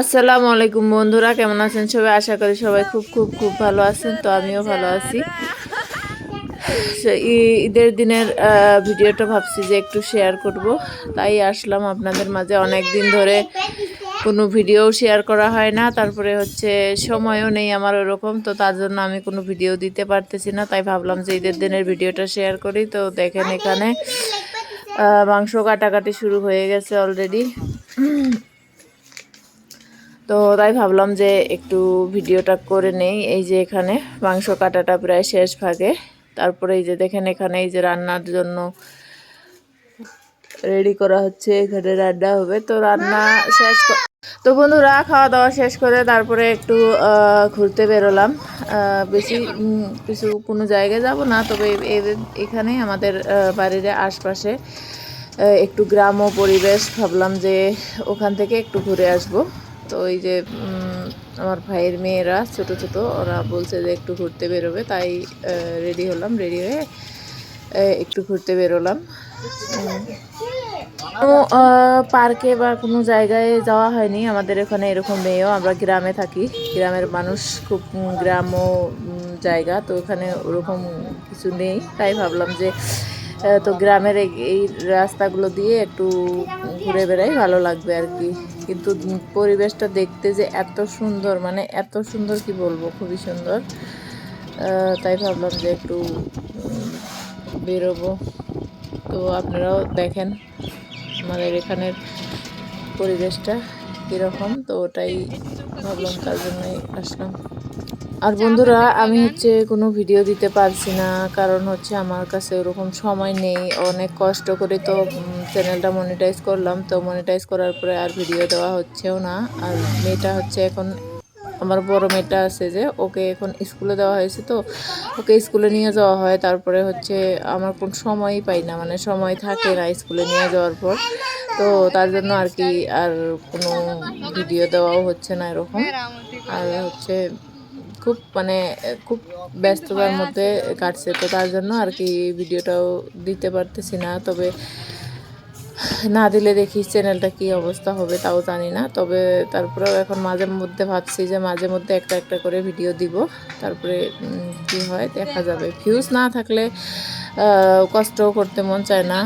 আসসালামু আলাইকুম বন্ধুরা, কেমন আছেন সবাই? আশা করি সবাই খুব খুব খুব ভালো আছেন, তো আমিও ভালো আছি। ঈদের দিনের ভিডিওটা ভাবছি যে একটু শেয়ার করব। তাই আসলাম আপনাদের মাঝে। অনেক দিন ধরে কোনো ভিডিও শেয়ার করা হয় না। তারপরে হচ্ছে সময়ও নেই আমার ওরকম, তো তার জন্য আমি কোনো ভিডিও দিতে পারতেছি না। তাই ভাবলাম যে ঈদের দিনের ভিডিওটা শেয়ার করি। তো দেখেন এখানে মাংস কাটাকাটি শুরু হয়ে গেছে অলরেডি তো তাই ভাবলাম যে একটু ভিডিওটা করে নেই। এই যে এখানে মাংস কাটাটা প্রায় শেষ ভাগে। তারপরে এই যে দেখেন এখানে এই যে রান্নার জন্য রেডি করা হচ্ছে, এখানে রান্না হবে। তো রান্না শেষ তো বন্ধুরা, খাওয়া দাওয়া শেষ করে তারপরে একটু ঘুরতে বেরোলাম। বেশি কিছু কোনো জায়গায় যাব না, তবে এখানেই আমাদের বাড়ির আশপাশে একটু গ্রাম্য পরিবেশ। ভাবলাম যে ওখান থেকে একটু ঘুরে আসব। তো ওই যে আমার ভাইয়ের মেয়েরা ছোট ছোট ওরা বলছে যে একটু ঘুরতে বেরোবে তাই রেডি হলাম রেডি হয়ে একটু ঘুরতে বেরোলাম। কোনো পার্কে বা কোনো জায়গায় যাওয়া হয়নি আমাদের এখানে এরকম মেয়েও আমরা গ্রামে থাকি গ্রামের মানুষ খুব উম, গ্রাম জায়গা তো এখানে ওরকম কিছু নেই তাই ভাবলাম যে তো গ্রামের এই- রাস্তাগুলো দিয়ে একটু ঘুরে বেড়াই, ভালো লাগবে আর কি। কিন্তু পরিবেশটা দেখতে যে এত সুন্দর মানে এত সুন্দর কি বলব, খুবই সুন্দর। তাই ভাবলাম যে একটু বেরোবো। তো আপনারাও দেখেন আমাদের এখানের পরিবেশটা কীরকম, তো ওটাই ভাবলাম তার জন্যই আসলাম। আর বন্ধুরা আমি হচ্ছে কোনো ভিডিও দিতে পারছি না কারণ হচ্ছে আমার কাছে ওরকম সময় নেই অনেক কষ্ট করে তো চ্যানেলটা মনিটাইজ করলাম তো মনিটাইজ করার পরে আর ভিডিও দেওয়া হচ্ছেও না। আর মেয়েটা হচ্ছে এখন আমার বড় মেয়েটা আছে যে ওকে এখন স্কুলে দেওয়া হয়েছে তো ওকে স্কুলে নিয়ে যাওয়া হয়। তারপরে হচ্ছে আমার কোন সময়ই পাই না মানে সময় থাকে না স্কুলে নিয়ে যাওয়ার পর। তো তার জন্য আর কি আর কোনো ভিডিও দেওয়াও হচ্ছে না এরকম। আর হচ্ছে খুব মানে খুব ব্যস্ততার মধ্যে কাটছে। তো তার জন্য আর কি ভিডিওটাও দিতে পারতেছি না। তবে না দিলে দেখি চ্যানেলটা কি অবস্থা হবে তাও জানি না। তবে তারপরেও এখন মাঝে মধ্যে ভাবছি যে মাঝে মধ্যে একটা একটা করে ভিডিও দিব। তারপরে কি হয় দেখা যাবে। ভিউজ না থাকলে কষ্টও করতে মন চায় না।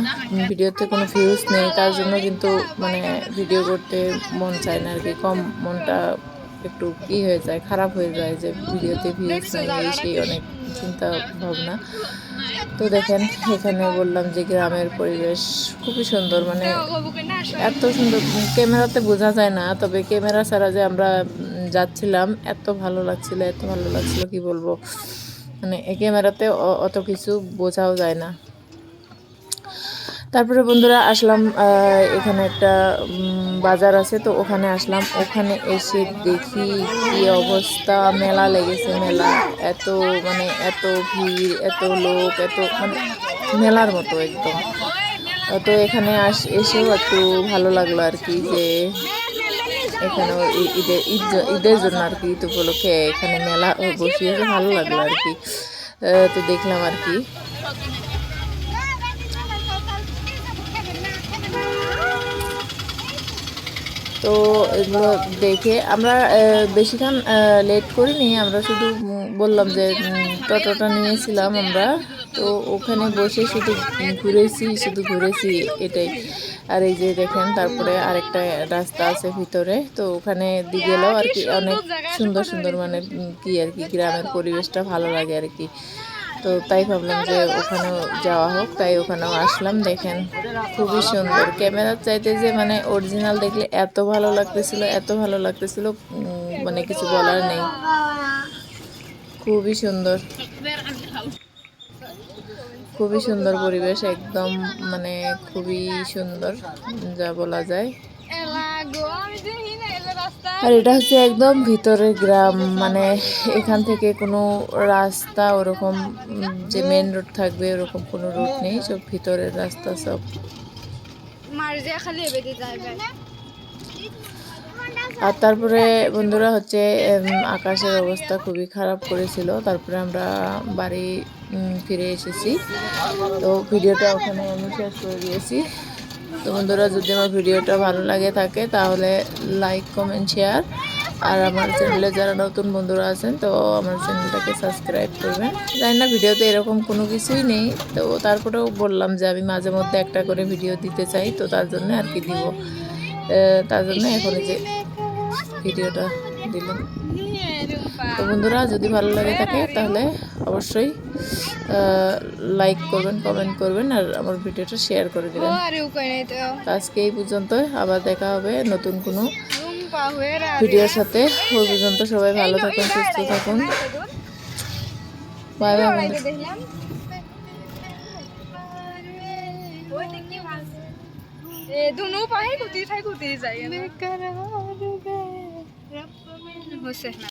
ভিডিওতে কোনো ভিউজ নেই। তার জন্য কিন্তু মানে ভিডিও করতে মন চায় না আর কি। কম মনটা একটু কি হয়ে যায়, খারাপ হয়ে যায় যে ভিডিওতে ভিউজ নেই সেই অনেক চিন্তা ভাবনা। তো দেখেন, এখানে বললাম যে গ্রামের পরিবেশ খুবই সুন্দর মানে এত সুন্দর, ক্যামেরাতে বোঝা যায় না, তবে ক্যামেরা ছাড়া যে আমরা যাচ্ছিলাম, এত ভালো লাগছিল, এত ভালো লাগছিল, কি বলব? মানে ক্যামেরাতে অত কিছু বোঝাও যায় না। তারপরে বন্ধুরা আসলাম এখানে একটা বাজার আছে, তো ওখানে আসলাম। ওখানে এসে দেখি কি অবস্থা, মেলা লেগেছে, মেলা। এত মানে এত ভিড়, এত লোক, এত মানে মেলার মতো একদম। তো এখানে আস, এসেও একটু ভালো লাগল আর কি যে এখানে ঈদের ঈদ ঈদের জন্য আর কি ঈদ উপলক্ষে এখানে মেলা বসিয়েছে, ভালো লাগল আর কি। তো দেখলাম আর কি। তো এগুলো দেখে আমরা বেশিক্ষণ লেট করিনি, আমরা শুধু বললাম যে টোটোটা নিয়েছিলাম আমরা। তো ওখানে বসে শুধু ঘুরেছি শুধু ঘুরেছি এটাই। আর এই যে দেখেন, তারপরে আরেকটা রাস্তা আছে ভিতরে, তো ওখানে দিয়ে গেলেও আর কি অনেক সুন্দর সুন্দর মানে কি আর কি, গ্রামের পরিবেশটা ভালো লাগে আর কি। তো তাই ভাবলাম যে ওখানেও যাওয়া হোক, তাই ওখানেও আসলাম। দেখেন, খুবই সুন্দর। ক্যামেরার চাইতে যে মানে অরিজিনাল দেখলে এত ভালো লাগতেছিল, এত ভালো লাগতেছিল মানে কিছু বলার নেই। খুবই সুন্দর। খুবই সুন্দর পরিবেশ, একদম মানে খুবই সুন্দর, যা বলা যায়। আর এটা হচ্ছে একদম ভিতরের গ্রাম মানে এখান থেকে কোনো রাস্তা ওরকম যে মেন রোড থাকবে ওরকম কোনো রোড নেই সব ভিতরের রাস্তা সব। আর তারপরে বন্ধুরা হচ্ছে আকাশের অবস্থা খুবই খারাপ করেছিল তারপরে আমরা বাড়ি ফিরে এসেছি। তো ভিডিওটা ওখানে আমি শেষ করে দিয়েছি। তো বন্ধুরা, যদি আমার ভিডিওটা ভালো লাগে থাকে, তাহলে লাইক কমেন্ট শেয়ার আর আমার চ্যানেলে যারা নতুন বন্ধুরা আছেন, তো আমার চ্যানেলটাকে সাবস্ক্রাইব করবেন। জানি না, ভিডিওতে এরকম কোনো কিছুই নেই। তো তারপরেও বললাম যে, আমি মাঝে মধ্যে একটা করে ভিডিও দিতে চাই, তো তার জন্য আর কি দিব। তার জন্য এখন যে ভিডিওটা দিলাম। তো বন্ধুরা, যদি ভালো লাগে থাকে, তাহলে অবশ্যই লাইক করবেন কমেন্ট করবেন, আর আমার ভিডিওটা শেয়ার করে দেবেন। আজকে এই পর্যন্ত আবার দেখা হবে নতুন কোনো ভিডিওর সাথে। ওই পর্যন্ত সবাই ভালো থাকুন, সুস্থ থাকুন। বাই বাই বন্ধুরা दोनों ওই দেখি ভালো এ দুনো পাহে কুতি থাই কুতি